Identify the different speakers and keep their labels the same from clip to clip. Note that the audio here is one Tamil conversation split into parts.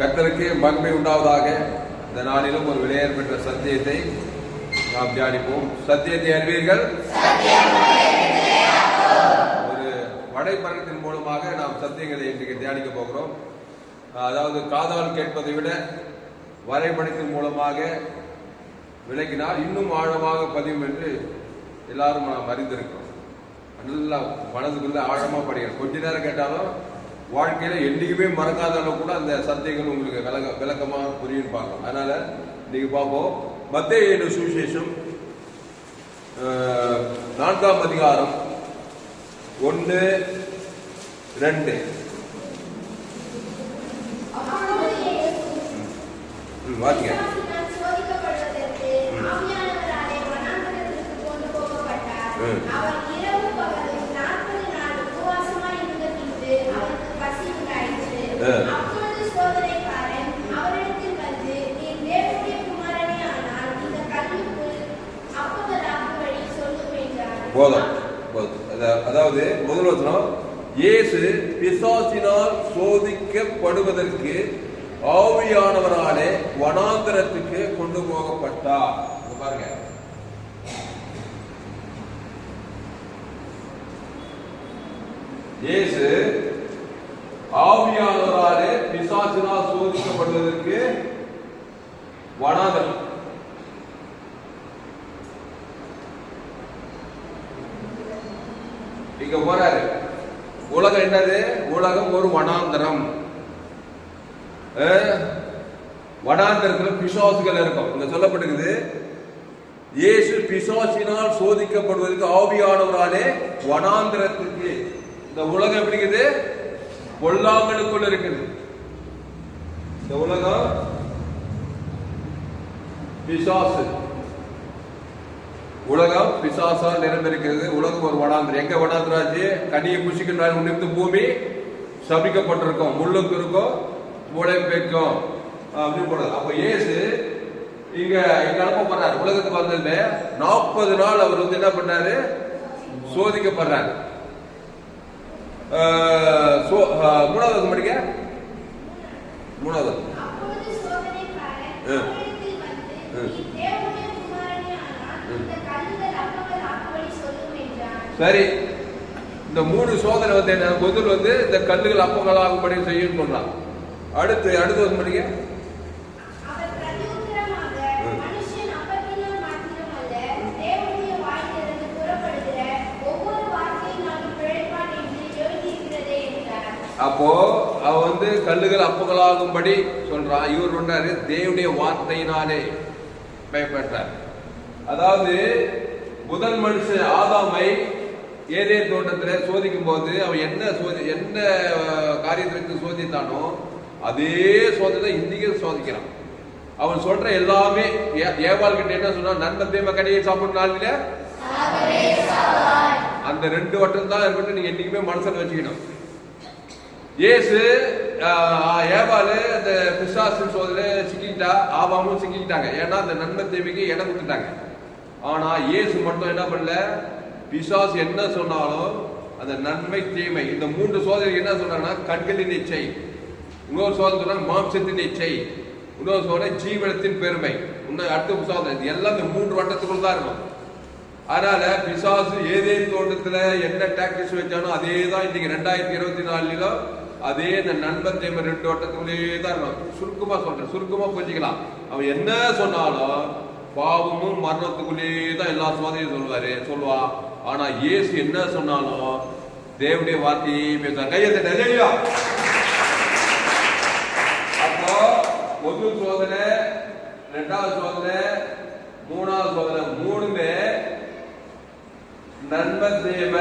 Speaker 1: கத்தருக்கு மகிமை உண்டாவதாக இந்த நாளிலும் ஒரு விளையர் பெற்ற சத்தியத்தை நாம் தியானிப்போம் சத்தியத்தை அறிவீர்கள் ஒரு வடைப்பறத்தின் மூலமாக நாம் சத்தியங்களை இன்றைக்கு தியானிக்க போகிறோம் அதாவது காதால் கேட்பதை விட வரைபடத்தின் மூலமாக விளக்கினால் இன்னும் ஆழமாக பதியும் என்று எல்லாரும் நாம் அறிந்திருக்கிறோம் நல்லா மனதுக்குள்ள ஆழமாக படிக்கிறோம் கொஞ்ச நேரம் கேட்டாலும் வாழ்க்கையில் என்றைக்குமே மறக்காத அளவு கூட அந்த சந்தைகள் உங்களுக்கு விளக்க விளக்கமாக புரியும் பார்க்கலாம் அதனால் இன்றைக்கி பார்ப்போம் மத்திய ஏழு சுவிசேஷம் நான்காம் அதிகாரம் ஒன்று ரெண்டு வாக்கிய போதும் அதாவது முதல் இயேசு பிசாசினால் சோதிக்கப்படுவதற்கு ஆவியானவராலே வனாந்தரத்துக்கு கொண்டு போகப்பட்டார் பாருங்க இயேசு ஆவியானவராலே பிசாசினால் சோதிக்கப்பட்டதற்கு வனாதல் இங்க போறாரு உலகம் என்னது உலகம் ஒரு வனாந்தரம் வனாந்தரத்தில் பிசாசுகள் இருக்கும் இங்க சொல்லப்பட்டிருக்குது இயேசு பிசாசினால் சோதிக்கப்படுவதற்கு ஆவியானவராலே வனாந்திரத்துக்கு இந்த உலகம் இருக்குது பொல்லாங்கனுக்குள்ள இருக்குது இந்த உலகம் பிசாசு உலகம் பிசாசால் நிரம்பிருக்கிறது உலகம் ஒரு வடாந்திரம் எங்க வடாந்திராஜி கனியை புசிக்கின்ற நிமித்து பூமி சபிக்கப்பட்டிருக்கும் முள்ளுக்கு இருக்கும் உழைப்பேக்கும் அப்படின்னு போடுறது அப்ப ஏசு இங்க இங்க போறாரு உலகத்துக்கு வந்ததுமே நாற்பது நாள் அவர் வந்து என்ன பண்ணாரு சோதிக்கப்படுறாரு சோ மூணாவது படிக்க மூணாவது சரி இந்த மூணு சோதனை வந்து என்ன முதல் வந்து இந்த கல்லுகள் அப்பங்களாகும்படி செய்யும் சொன்னான் அடுத்து அடுத்த படிக்க
Speaker 2: போது கல்லுகள் அப்புகளாகும்படி சொல்றான் இவர் சொன்னாரு தேவனுடைய வார்த்தையினாலே பயப்பட்டார் அதாவது முதல் மனுஷன் ஆதாமை ஏதே தோட்டத்தில் சோதிக்கும் போது அவன் என்ன சோதி என்ன காரியத்தை வச்சு சோதித்தானோ
Speaker 1: அதே சோதனை இன்னைக்கு சோதிக்கிறான் அவன் சொல்ற எல்லாமே ஏவாள் கிட்ட என்ன சொன்னா நன்மத்தே தேவ கடையை நாளில அந்த ரெண்டு வட்டம் தான் இருக்கட்டும் நீங்க என்னைக்குமே மனசில் வச்சுக்கணும் ஏசு ஏவாலு அந்த பிசாசின் சோதனை சிக்கிக்கிட்டா ஆபாமும் சிக்கிக்கிட்டாங்க ஏன்னா அந்த நன்மை தேவைக்கு இடம் கொடுத்துட்டாங்க ஆனா இயேசு மட்டும் என்ன பண்ணல பிசாஸ் என்ன சொன்னாலும் அந்த நன்மை தீமை இந்த மூன்று சோதனை என்ன சொல்றாங்கன்னா கண்களின் இச்சை இன்னொரு சோதனை சொல்றாங்க மாம்சத்தின் இச்சை இன்னொரு சோதனை ஜீவனத்தின் பெருமை இன்னும் அடுத்த சோதனை இது எல்லாம் இந்த மூன்று வட்டத்துக்குள்ள தான் இருக்கும் அதனால பிசாசு ஏதே தோட்டத்துல என்ன டாக்டிஸ் வச்சானோ அதே தான் இன்னைக்கு ரெண்டாயிரத்தி இருபத்தி நாலுல அதே இந்த நண்பன் ஜெயம ரெண்டு ஓட்டத்துக்குள்ளேயே தான் இருக்கும் சுருக்கமாக சொல்கிறேன் சுருக்கமாக புரிஞ்சுக்கலாம் அவன் என்ன சொன்னாலும் பாவமும் மரணத்துக்குள்ளேயே தான் எல்லா சுவாதையும் சொல்வார் சொல்வா ஆனால் இயேசு என்ன சொன்னாலும் தேவனுடைய வார்த்தையை பேசுவார் கையை தட்டையா அப்போ பொது சோதனை ரெண்டாவது சோதனை மூணாவது சோதனை மூணுமே நண்பன் தேவ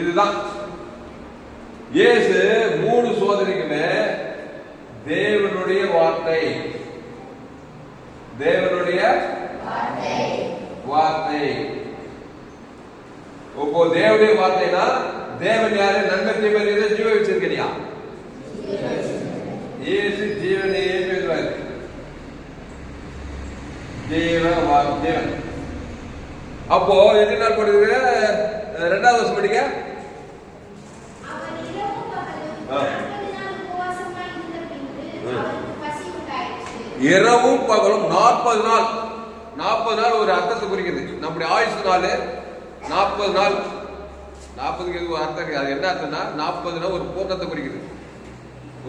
Speaker 1: இதுதான் இயேசு மூணு சோதனைக்குமே தேவனுடைய வார்த்தை தேவனுடைய வார்த்தை இப்போ தேவனுடைய வார்த்தைனா தேவன் யாரு நன்மை தீவிர ஜீவ வச்சிருக்கிறியா இயேசு ஜீவனை ஏற்றுவார் தேவ வார்த்தை அப்போ என்ன நாள் ரெண்டாவது வருஷம் படிக்க இரவும் பகலும் நாற்பது நாள் நாற்பது நாள் ஒரு அர்த்தத்தை குறிக்கிறது நம்முடைய ஆயுசு நாள் நாற்பது நாள் நாற்பதுக்கு எதுவும் அர்த்தம் கிடையாது அது என்ன அர்த்தம்னா நாற்பது நாள் ஒரு போட்டத்தை குறிக்கிறது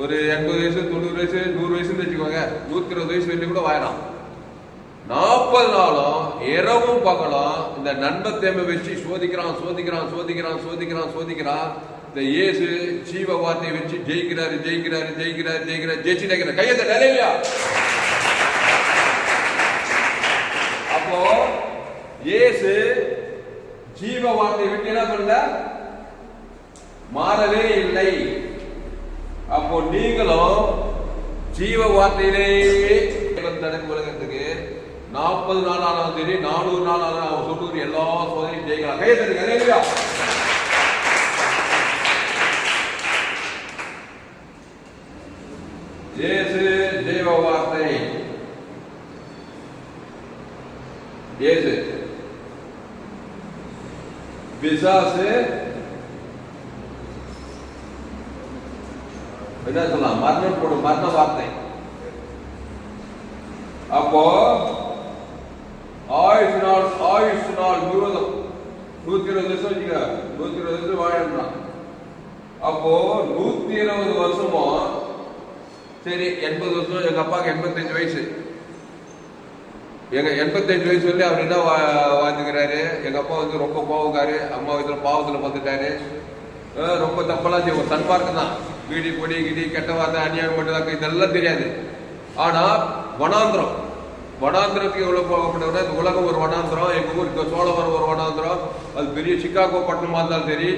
Speaker 1: ஒரு எண்பது வயசு தொண்ணூறு வயசு நூறு வயசுன்னு வச்சுக்கோங்க நூற்றி இருபது வயசு வரைக்கும் கூட வாயிடலாம் நாற்பது நாளும் இரவும் பகலும் இந்த நண்பத்தேமை வச்சு சோதிக்கிறான் சோதிக்கிறான் சோதிக்கிறான் சோதிக்கிறான் சோதிக்கிறான் இந்த இயேசு ஜீவ வார்த்தையை வச்சு ஜெயிக்கிறாரு ஜெயிக்கிறாரு ஜெயிக்கிறாரு ஜெயிக்கிறார் நினைக்கிறேன் கையத்தை நிலையிலையா இயேசு ஜீவ வார்த்தை விட்டு என்ன பண்ணல மாறவே இல்லை அப்போ நீங்களும் ஜீவ வார்த்தையிலேயே நடக்கும் உலகத்துக்கு நாற்பது நாள் ஆனாலும் சரி நானூறு நாள் ஆனாலும் அவன் எல்லா சோதனையும் ஜெயிக்கலாம் கையை தருங்க இயேசு தேவ வார்த்தை ஏசு பிசாசு என்ன சொல்லலாம் மரணம் போடும் மரண வார்த்தை அப்போ ஆயுஷ் நாள் ஆயுஷ் நாள் முழுவதும் நூத்தி இருபது வருஷம் வச்சுக்க நூத்தி இருபது வருஷம் வாழணும்னா அப்போ நூத்தி இருபது வருஷமும் சரி எண்பது வருஷம் எங்க அப்பாவுக்கு எண்பத்தஞ்சு வயசு எங்கள் எண்பத்தஞ்சு வயசு சொல்லி அவர் என்ன வாழ்ந்துக்கிறாரு எங்கள் அப்பா வந்து ரொம்ப கோவக்காரு அம்மா வயசுல பாவத்தில் வந்துட்டாரு ரொம்ப தப்பெல்லாம் செய்வோம் தன்பார்க்கு தான் வீடி பொடி கிடி கெட்ட வார்த்தை அநியாயம் பண்ணுவாங்க இதெல்லாம் தெரியாது ஆனால் வனாந்திரம் வனாந்திரத்துக்கு எவ்வளோ போகப்பட்டவரை இந்த உலகம் ஒரு வனாந்திரம் எங்கள் ஊருக்கு சோழவரம் ஒரு வனாந்திரம் அது பெரிய சிக்காகோ பட்டணமாக இருந்தாலும் சரி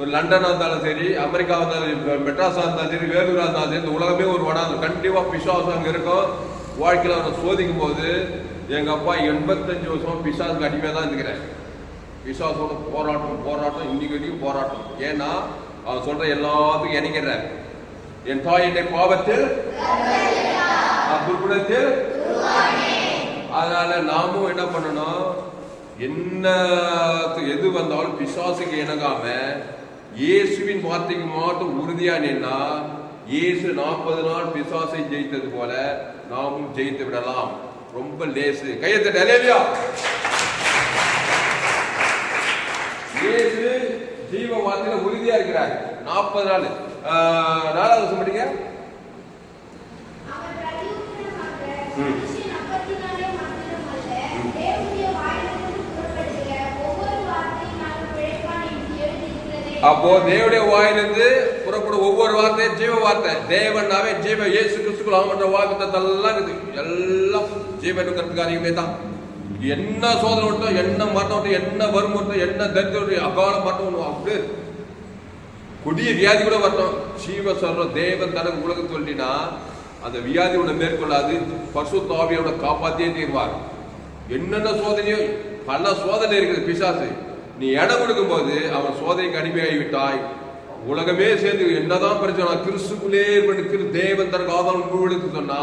Speaker 1: ஒரு லண்டனாக இருந்தாலும் சரி அமெரிக்காவாக இருந்தாலும் மெட்ராஸாக இருந்தாலும் சரி வேலூரா இருந்தாலும் சரி இந்த உலகமே ஒரு வனாந்திரம் கண்டிப்பாக விசுவாசம் இருக்கும் வாழ்க்கையில் அவரை சோதிக்கும் போது எங்கள் அப்பா எண்பத்தஞ்சு வருஷம் பிசாசுக்கு அடிமையாக தான் இருக்கிறேன் பிசாசோட போராட்டம் போராட்டம் இன்னைக்கு வரைக்கும் போராட்டம் ஏன்னா அவர் சொல்ற எல்லாத்துக்கும் இணைக்கிறேன் என் தாய் என்னை பாவத்தில் துர்குணத்தில் அதனால நாமும் என்ன பண்ணணும் என்ன எது வந்தாலும் பிசாசுக்கு இணங்காம இயேசுவின் வார்த்தைக்கு மாட்டும் உறுதியா நின்னா இயேசு நாற்பது நாள் பிசாசை ஜெயித்தது போல நாமும் ஜெயித்து விடலாம் ரொம்ப லேசு கையத்தட்ட அலேவியா இயேசு ஜீவ வார்த்தையில உறுதியா இருக்கிறார் நாற்பது நாள் நாலாவது வருஷம் படிங்க அப்போ தேவடைய வாயிலிருந்து புறப்படும் ஒவ்வொரு வார்த்தையும் ஜீவ வார்த்தை தேவன்னாவே ஜீவ ஏசு கிறிஸ்துக்குள் அவன் வாக்கு எல்லாம் இருக்குது எல்லாம் ஜீவனுக்கு அதிகாரியும் தான் என்ன சோதனை விட்டோம் என்ன மரணம் விட்டோம் என்ன வரும் விட்டோம் என்ன தரித்திரம் அகால மரணம் அப்படியே கொடிய வியாதி கூட வரட்டும் சீவ சொல்றோம் தேவன் தனக்கு உலகம் சொல்லினா அந்த வியாதி உன்னை மேற்கொள்ளாது பசு தாவியோட காப்பாத்தியே தீர்வார் என்னென்ன சோதனையோ பல சோதனை இருக்குது பிசாசு நீ இடம் கொடுக்கும் போது அவன் சோதனைக்கு அடிமையாகி உலகமே சேர்ந்து என்னதான் பிரச்சனை கிறிஸ்துக்குள்ளே ஏற்பட்டு தேவன் தனக்கு ஆதாரம் சொன்னா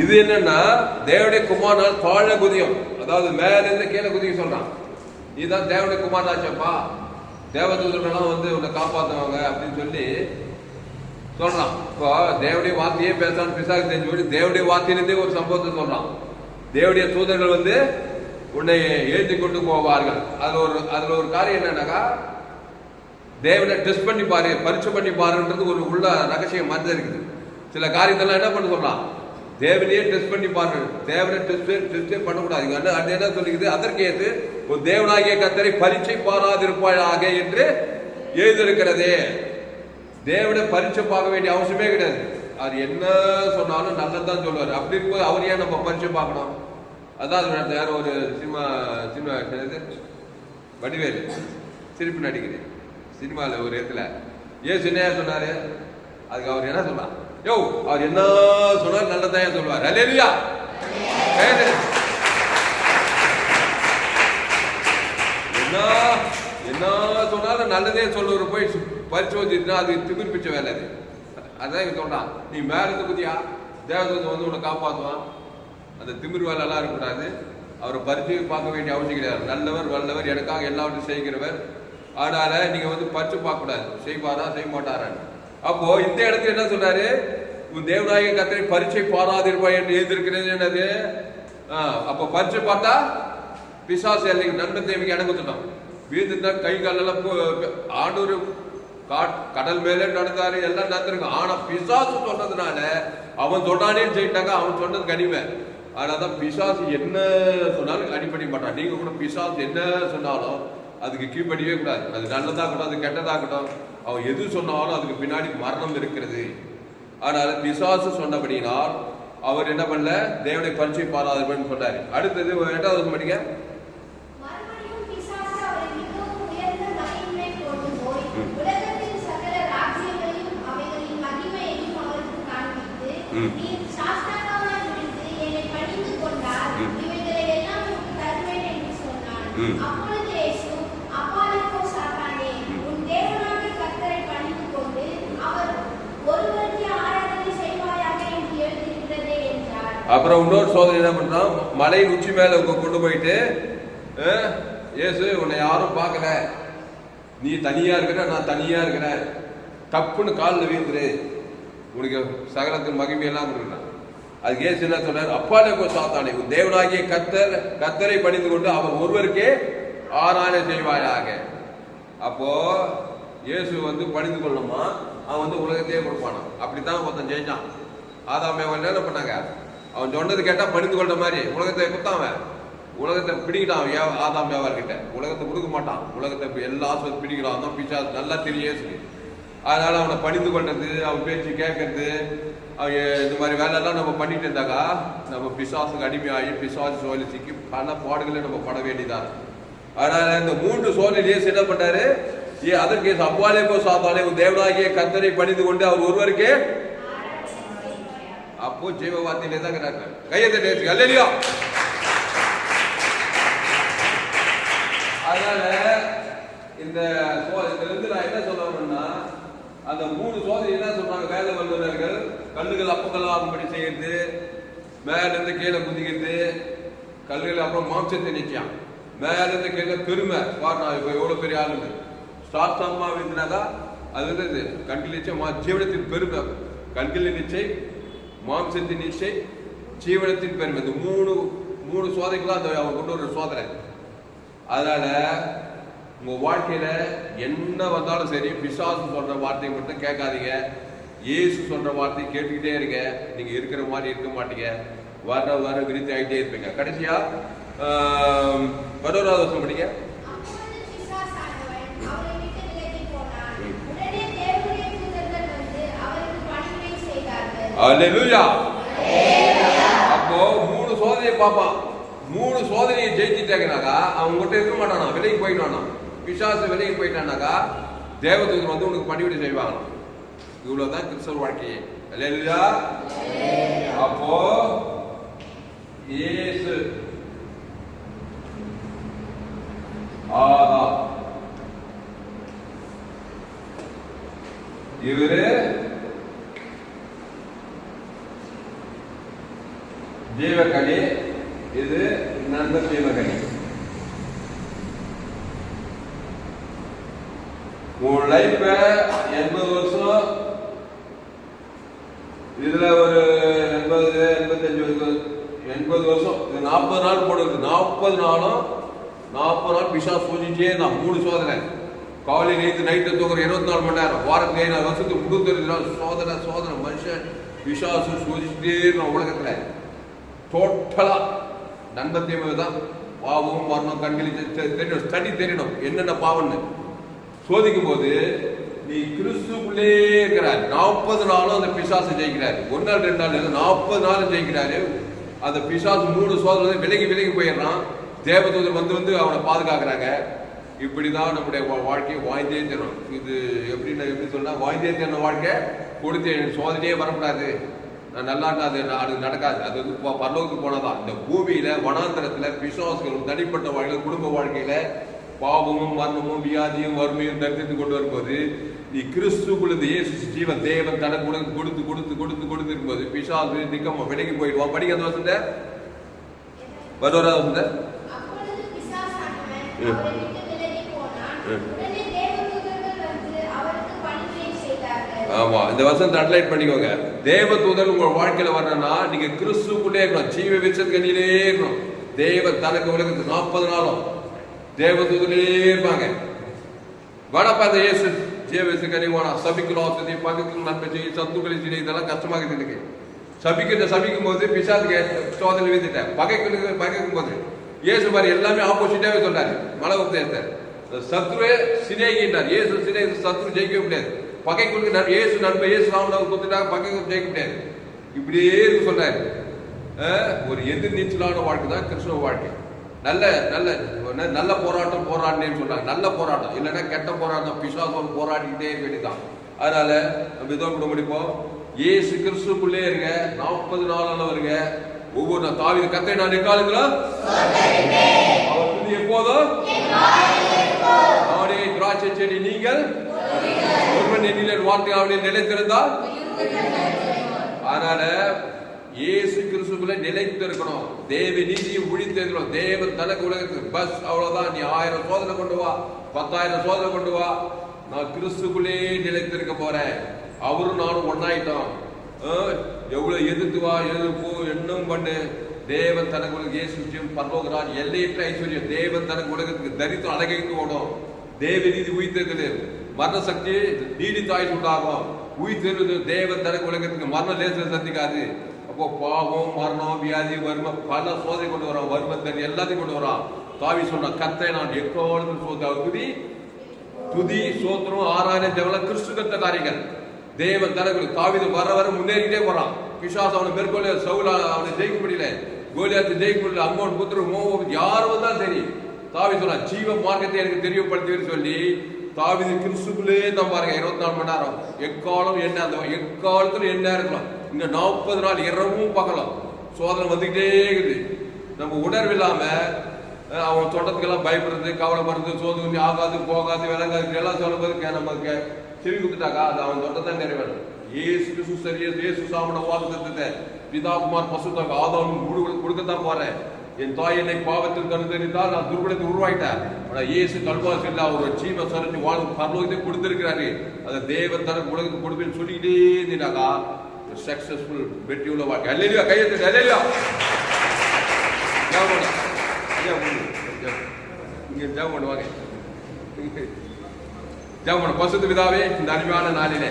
Speaker 1: இது என்னன்னா தேவடைய குமாரனால் தாழ குதியம் அதாவது மேல இருந்து கீழே குதிக்க சொல்றான் இதுதான் தேவடைய குமாரனாச்சப்பா தேவதூதர்கள்லாம் வந்து உன்னை காப்பாத்துவாங்க அப்படின்னு சொல்லி சொல்றான் இப்போ தேவடைய வார்த்தையே பேசான்னு பிசாக்கு தெரிஞ்சு சொல்லி தேவடைய வார்த்தையிலிருந்தே ஒரு சம்பவத்தை சொல்றான் தேவடைய தூதர்கள் வந்து உன்னை எழுதி கொண்டு போவார்கள் அதுல ஒரு அதுல ஒரு காரியம் என்னன்னாக்கா தேவனை டெஸ்ட் பண்ணி பாரு பரிச்சு பண்ணி பாருன்றது ஒரு உள்ள ரகசியம் இருக்குது சில காரியத்தெல்லாம் என்ன பண்ண சொல்றான் தேவனையே டெஸ்ட் பண்ணி பாருங்கள் தேவனை டெஸ்டே டெஸ்டே பண்ணக்கூடாது அது என்ன சொல்லுகிறது அதற்கேது ஒரு தேவனாகிய கத்தரை பரீட்சை பாராதிருப்பாயாக என்று எழுதியிருக்கிறதே தேவனை பரீட்சை பார்க்க வேண்டிய அவசியமே கிடையாது அது என்ன சொன்னாலும் நல்லது தான் சொல்லுவார் அப்படி இருக்கும்போது அவர் ஏன் நம்ம பரீட்சை பார்க்கணும் அதான் யார் ஒரு சினிமா சினிமா கிடையாது வடிவேல் சிரிப்பு நடிக்கிறேன் சினிமாவில் ஒரு இடத்துல ஏன் சின்ன சொன்னார் அதுக்கு அவர் என்ன சொன்னார் யோ அவர் என்ன சொன்னார் நல்லதையா சொல்வார் அல்லேலியா என்ன என்ன சொன்னாலும் நல்லதே சொல்லுவர் போய் பரிசோதிச்சுனா அது திமிர் பிச்ச வேலை அது அதான் இங்க சொல்றான் நீ மேலத்தை பத்தியா தேவதத்தை வந்து உன்னை காப்பாற்றுவான் அந்த திமிர் வேலைலாம் இருக்கக்கூடாது அவரை பரிசு பார்க்க வேண்டிய அவசியம் கிடையாது நல்லவர் வல்லவர் எனக்காக எல்லாவற்றையும் செய்கிறவர் அதனால நீங்க வந்து பரிசு பார்க்கக்கூடாது செய்வாரா செய்ய மாட்டாரான்னு அப்போ இந்த இடத்துல என்ன சொல்றாரு உன் தேவநாயக கத்தனை பரீட்சை பாராதிருப்பாய் என்று எழுதியிருக்கிறேன் என்னது அப்போ பரீட்சை பார்த்தா பிசாசு எல்லைக்கு நண்பன் தேவிக்கு எனக்கு சொன்னான் வீழ்ந்துட்டா கை காலெல்லாம் ஆண்டூர் காட் கடல் மேலே நடந்தாரு எல்லாம் நடந்திருக்கு ஆனா பிசாசு சொன்னதுனால அவன் சொன்னானே ஜெயிட்டாங்க அவன் சொன்னது கனிமை அதனாலதான் பிசாசு என்ன சொன்னாலும் அடிப்படை மாட்டான் நீங்க கூட பிசாசு என்ன சொன்னாலும் அதுக்கு கீழ்படியவே கூடாது அது நல்லதாகட்டும் அது கெட்டதாகட்டும் அவன் எது சொன்னாலும் அதுக்கு பின்னாடி மரணம் இருக்கிறது ஆனால் பிசாசு சொன்னபடினால் அவர் என்ன பண்ணல தேவனை பரிச்சை பாராதபடின்னு சொன்னார் அடுத்தது எட்டாவது
Speaker 2: படிக்க Mm.
Speaker 1: அப்புறம் இன்னொரு சோதனை என்ன பண்றான் மலை உச்சி மேல கொண்டு போயிட்டு ஏசு உன்னை யாரும் பார்க்கல நீ தனியா இருக்கிற நான் தனியா இருக்கிறேன் தப்புன்னு காலில் வீழ்ந்துரு உனக்கு சகலத்தின் மகிமையெல்லாம் கொடுக்கலாம் அது ஏசு என்ன சொல்றார் அப்பாலே போய் சாத்தானே உன் தேவனாகிய கத்தர் கத்தரை பணிந்து கொண்டு அவன் ஒருவருக்கே ஆராய செய்வாயாக அப்போ இயேசு வந்து பணிந்து கொள்ளணுமா அவன் வந்து உலகத்தையே கொடுப்பானான் அப்படித்தான் ஒருத்தன் ஜெயிச்சான் ஆதாமே என்ன பண்ணாங்க அவன் சொன்னது கேட்டால் பணிந்து கொள்ற மாதிரி உலகத்தை குத்தாவன் உலகத்தை பிடிக்கிட்டான் வியா ஆதாம் கிட்ட உலகத்தை கொடுக்க மாட்டான் உலகத்தை எல்லா ஆஸ்பத்திரி பிடிக்கிறான் தான் பிச்சா நல்லா தெரியே சொல்லி அதனால் அவனை பணிந்து கொண்டது அவன் பேச்சு கேட்கறது அவன் இந்த மாதிரி வேலையெல்லாம் நம்ம பண்ணிட்டு இருந்தாக்கா நம்ம பிசாசுக்கு அடிமையாகி பிசாசு சோழி சிக்கி பல பாடுகளை நம்ம பட வேண்டியதாக அதனால் இந்த மூன்று சோழிலேயே என்ன பண்ணாரு அதற்கு அப்பாலே போ சாத்தாலே தேவனாகிய கத்தனை பணிந்து கொண்டு அவர் ஒருவருக்கே அப்போ ஜெயவாதியிலே தான் இருக்கிறாங்க கையத்தை நேற்று அல்லையா அதனால இந்த இதிலிருந்து நான் என்ன சொல்ல வரேன்னா அந்த மூணு சோதனை என்ன சொன்னாங்க வேலை வல்லுநர்கள் கல்லுகள் அப்பங்கள் படி செய்யறது மேலிருந்து கீழே குதிக்கிறது கல்லுகள் அப்புறம் மாம்சத்தை நிச்சயம் மேலிருந்து கீழே பெருமை பாரு நான் இப்போ எவ்வளோ பெரிய ஆளுங்க ஸ்டார் சம்மா இருந்தாக்கா அது வந்து கண்கள் நிச்சயம் ஜீவனத்தின் பெருமை கண்கள் நிச்சயம் மாம்சத்தின் இச்சை ஜீவனத்தின் பெருமை இந்த மூணு மூணு சோதனைகளாக அந்த அவங்க கொண்டு வர சோதனை அதனால உங்க வாழ்க்கையில என்ன வந்தாலும் சரி பிசாசு சொல்ற வார்த்தையை மட்டும் கேட்காதீங்க ஏசு சொல்ற வார்த்தையை கேட்டுக்கிட்டே இருங்க நீங்க இருக்கிற மாதிரி இருக்க மாட்டீங்க வர வர விரித்து ஆகிட்டே இருப்பீங்க கடைசியா வருவராதோசம் படிங்க அலெலுயா அப்போ மூணு சோதனையை பார்ப்பான் மூணு சோதனையை ஜெயிச்சிட்டாங்கனாக்கா அவங்ககிட்ட இருக்க மாட்டானா விலைக்கு போயிட்டானா பிசாசு விலைக்கு போயிட்டானாக்கா தேவதூதன் வந்து உனக்கு பணிவிடை செய்வாங்க இவ்வளவுதான் கிறிஸ்தவர் வாழ்க்கையே அலெலுயா அப்போ இயேசு ஆஹா இவரு ஜீவகணி இது நந்த சீமகணி உன் லைஃப எண்பது வருஷம் இதுல ஒரு எண்பது எண்பத்தஞ்சு வருஷம் எண்பது வருஷம் இது நாற்பது நாள் போடுது நாற்பது நாளும் நாற்பது நாள் பிஷா சூழ்ச்சிட்டே நான் மூணு சோதனை காலையில் நேற்று நைட்டு தூக்கிற இருபத்தி நாலு மணி நேரம் வாரத்துக்கு ஐநூறு வருஷத்துக்கு முன்னூத்தி நாள் சோதனை சோதனை மனுஷன் விசாசம் சோதிச்சுட்டே நான் உலகத்தில் டோட்டலாக நன்மத்தியமே தான் பாவம் மரணம் கண்களில் தெரியணும் ஸ்டடி தெரியணும் என்னென்ன பாவம்னு சோதிக்கும் போது நீ கிறிஸ்துக்குள்ளே இருக்கிறார் நாற்பது நாளும் அந்த பிசாசு ஜெயிக்கிறார் ஒரு நாள் ரெண்டு நாள் நாற்பது நாளும் ஜெயிக்கிறாரு அந்த பிசாசு மூணு சோதனை விலகி விலகி போயிடுறான் தேவதூதர் வந்து வந்து அவனை பாதுகாக்கிறாங்க இப்படி தான் நம்முடைய வாழ்க்கையை வாய்ந்தே தரணும் இது எப்படின்னு எப்படி சொன்னால் வாய்ந்தே தரணும் வாழ்க்கை கொடுத்து சோதனையே வரக்கூடாது நல்லாட்டா அது அது நடக்காது அது வந்து பரலோகத்துக்கு போனதான் இந்த பூமியில வனாந்திரத்தில் பிசுவாசுகளும் தனிப்பட்ட வாழ்க்கையில் குடும்ப வாழ்க்கையில பாவமும் மர்மமும் வியாதியும் வறுமையும் தரித்திட்டு கொண்டு வரும்போது நீ கிறிஸ்துக்குள்ளது இயேசு ஜீவன் தேவன் தனக்கு கொடுத்து கொடுத்து கொடுத்து கொடுத்து கொடுத்து இருக்கும்போது பிசாசு நிக்கமா விலகி போயிடுவான் படிக்க அந்த வசந்த
Speaker 2: வருவாரா வசந்த
Speaker 1: ஆமா இந்த வருஷத்தை அட்லைட் பண்ணிக்கோங்க தேவ தூதன் உங்க வாழ்க்கையில வரணும்னா நீங்க கிறிஸ்துக்குள்ளே இருக்கணும் ஜீவ விச்சக்கணியிலே இருக்கணும் தேவ தனக்கு உலகத்துக்கு நாற்பது நாளும் தேவ தூதனே இருப்பாங்க வடப்பாத இயேசு ஜீவ விச்சக்கணி போனா சபிக்கணும் ஆசதி பக்கத்துக்கு நன்மை செய்ய சத்துக்களை செய்ய இதெல்லாம் கஷ்டமாக இருக்கு சபிக்கிட்ட சபிக்கும் போது பிசாது சோதனை விதிட்டேன் பகைக்கு பகைக்கும் போது இயேசு மாதிரி எல்லாமே ஆப்போசிட்டாவே சொல்றாரு மலை உத்தேசத்தை சத்ருவே சிநேகின்றார் இயேசு சிநேகி சத்ரு ஜெயிக்க முடியாது பகை கொண்டு ஏசு நண்பர் ஏசு ராமனாவை கொத்துட்டாங்க பகை கொண்டு ஜெயிக்க முடியாது இப்படியே இருக்கு சொல்றாரு ஒரு எதிர் நீச்சலான வாழ்க்கை தான் கிருஷ்ண வாழ்க்கை நல்ல நல்ல நல்ல போராட்டம் போராடினேன்னு சொன்னாங்க நல்ல போராட்டம் இல்லைன்னா கெட்ட போராட்டம் பிசுவாசம் போராடிக்கிட்டே வேண்டிதான் வேண்டியதான் அதனால நம்ம இதோ கூட முடிப்போம் ஏசு கிறிஸ்துக்குள்ளே இருங்க நாற்பது நாள் வருங்க ஒவ்வொரு நான் தாவி கத்தை நான் நிற்காலுங்களா அவர் எப்போதும் நானே திராட்சை செடி நீங்கள் ஒருவன் என்னில் வார்த்தை அவனில் நிலைத்திருந்தால் அதனால இயேசு கிறிஸ்துக்குள்ள நிலைத்து தேவ நீதி ஒழித்து தேவன் தனக்கு உலகத்துக்கு பஸ் அவ்வளவுதான் நீ ஆயிரம் சோதனை கொண்டு வா பத்தாயிரம் சோதனை கொண்டு வா நான் கிறிஸ்துக்குள்ளே நிலைத்து இருக்க போறேன் அவரும் நானும் ஒன்னாயிட்டோம் எவ்வளவு எதிர்த்து வா எதிர்ப்பு என்னும் பண்ணு தேவன் தனக்கு உலக இயேசுஜியம் பரலோகராஜ் எல்லையற்ற ஐஸ்வர்யம் தேவன் தனக்கு உலகத்துக்கு தரித்து அழகைக்கு ஓடும் தேவ நீதி உயிர்த்திருக்கிறது மரண சக்தி நீடித்த ஆயுசு உண்டாகும் உயிர் தெரிவது தேவன் தர உலகத்துக்கு மரணம் லேசின சந்திக்காது அப்போ பாவம் மரணம் வியாதி வறுமை பல சோதனை கொண்டு வரான் வறுமத்தன் எல்லாத்தையும் கொண்டு வரான் தாவி சொன்ன கத்தை நான் எக்கோடு சோதா துதி துதி சோத்திரம் ஆராய தேவன கிறிஸ்து கத்த காரியங்கள் தேவன் தலைவர் தாவித வர வர முன்னேறிட்டே போறான் பிசாஸ் அவனை மேற்கொள்ள சவுல அவனை ஜெயிக்க முடியல கோலியாத்து ஜெயிக்க முடியல அம்மன் புத்திர மோ யார் வந்தாலும் சரி தாவி சொன்னா ஜீவ மார்க்கத்தை எனக்கு தெரியப்படுத்தி சொல்லி தாவிதி கிறிஸ்துக்குள்ளே தான் பாருங்க இருபத்தி நாலு மணி நேரம் எக்காலம் என்ன அந்த எக்காலத்துல என்ன இருக்கலாம் இந்த நாற்பது நாள் இரவும் பார்க்கலாம் சோதனை வந்துகிட்டே இருக்குது நம்ம உணர்வு இல்லாம அவங்க தோட்டத்துக்கெல்லாம் பயப்படுறது கவலைப்படுறது சோதனை ஆகாது போகாது விளங்காது எல்லாம் சொல்லும்போது நம்ம செவி கொடுத்துட்டாக்கா அது அவன் தான் நிறைவேறும் ஏசு கிறிஸ்து சரியே ஏசு சாமன வாக்கு தத்துவத்தை பிதாகுமார் பசுத்தாக்கு ஆதாரம் கொடுக்கத்தான் போறேன் என் தாய் என்னை பாவத்தில் கருத்தரித்தால் நான் துர்படத்தை உருவாயிட்டேன் ஆனால் இயேசு கல்வாசி இல்லை அவர் ஜீவ சரஞ்சு வாழ்ந்து பரலோகத்தை கொடுத்திருக்கிறாரு அதை தேவ தனக்கு உலகத்துக்கு கொடுப்பேன்னு சொல்லிக்கிட்டே இருந்தீனாக்கா சக்சஸ்ஃபுல் வெற்றி உள்ள வாழ்க்கை அல்லையா கையெழுத்து அல்லையா இங்கே ஜாம் பண்ணுவாங்க ஜாம் பண்ண பசுத்து விதாவே இந்த அருமையான நாளிலே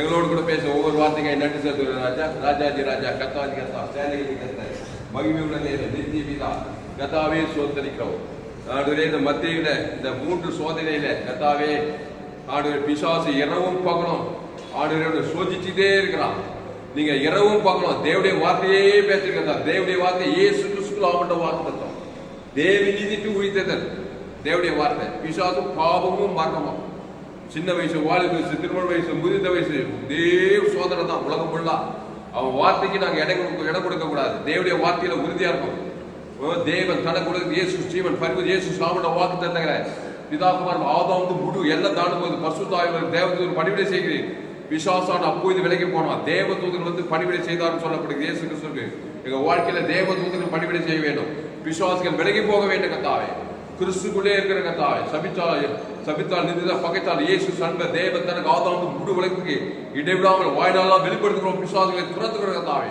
Speaker 1: எங்களோடு கூட பேச ஒவ்வொரு வார்த்தைக்கு நன்றி செலுத்துகிறேன் ராஜா ராஜாஜி ராஜா கத்தாஜி கத்தா சேலைகள் கத்தா மகிமையுள்ள நேரம் நித்திய விதா கத்தாவே சோத்தரிக்கிறோம் ஆண்டு இந்த மத்தியில இந்த மூன்று சோதனையில கதாவே ஆண்டு பிசாசு இரவும் பகலும் ஆண்டு சோதிச்சுட்டே இருக்கிறான் நீங்க இரவும் பகலும் தேவடைய வார்த்தையே பேசிருக்கிறதா தேவடைய வார்த்தை ஏசு கிறிஸ்துல வார்த்தை தான் தேவி நிதிட்டு உயிர்த்ததன் தேவடைய வார்த்தை பிசாசும் பாவமும் மாற்றமும் சின்ன வயசு வாலிப வயசு திருமண வயசு முதிர்ந்த வயசு தேவ சோதனை தான் உலகம் ஃபுல்லா அவன் வார்த்தைக்கு நாங்கள் இடம் கொடுக்க இடம் கொடுக்க கூடாது தேவடைய வார்த்தையில உறுதியா இருக்கும் தேவன் தனக்கு கொடுக்க இயேசு ஸ்ரீவன் பரிவு இயேசு சாமன வாக்கு தந்தங்கிற பிதாகுமாரம் வந்து முழு எல்லாம் தாண்டும் போது பசுத்தாயுவர் தேவதூர் பணிவிடை செய்கிறேன் விசுவாசான் அப்போ இது விலகி போனோம் தேவதூதர்கள் வந்து பணிவிடை செய்தார்னு சொல்லப்படுது இயேசு கிறிஸ்துக்கு எங்க வாழ்க்கையில தேவதூதர்கள் பணிவிடை செய்ய வேண்டும் விசுவாசிகள் விலகி போக வேண்டும் கத்தாவே கிறிஸ்துக்குள்ளே இருக்கிற கத்தாவே சபிச்சா சபித்தால் நிதித்தால் பகைத்தால் இயேசு சண்ப தேவன் தனக்கு ஆதாரம் முழு உழைப்புக்கு இடைவிடாமல் வாயினாலாம் வெளிப்படுத்துகிறோம் பிசாதுகளை துரத்துகிற கத்தாவே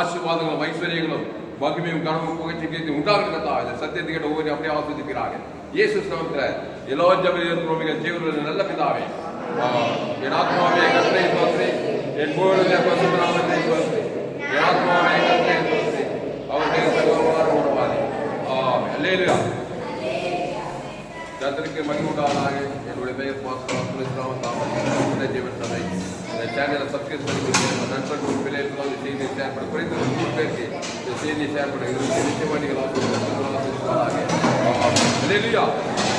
Speaker 1: ஆசீர்வாதங்களும் ஐஸ்வர்யங்களும் மகிமையும் கனவும் புகழ்ச்சி கேட்டு உண்டாகிற கத்தாவே இந்த சத்தியத்தை கேட்ட ஒவ்வொரு அப்படியே ஆசிரிக்கிறாங்க இயேசு நாமத்தில் எல்லா ஜபிக்கிறோம் ஜீவனில் நல்ல பிதாவே என் ஆத்மாவே கத்தரை தோசி என் கோவிலுடைய பசுநாமத்தை தோசி என் ஆத்மாவே கத்தரை தோசி அவருடைய சகோதரர் உணவாதி கத்திரிக்கு மகிழ்வுண்டாவதாக என்னுடைய பெயர் பாஸ்கர் அப்துல் இஸ்லாம் தாமரை ஜீவன் சபை இந்த சேனலை சப்ஸ்கிரைப் பண்ணி கொடுங்க நண்பர்கள் பிள்ளைகளுக்கு இந்த செய்தியை ஷேர் குறைந்த நூறு பேருக்கு இந்த செய்தியை ஷேர் பண்ண நிச்சயமாக நீங்கள் ஆசிரியர்களாக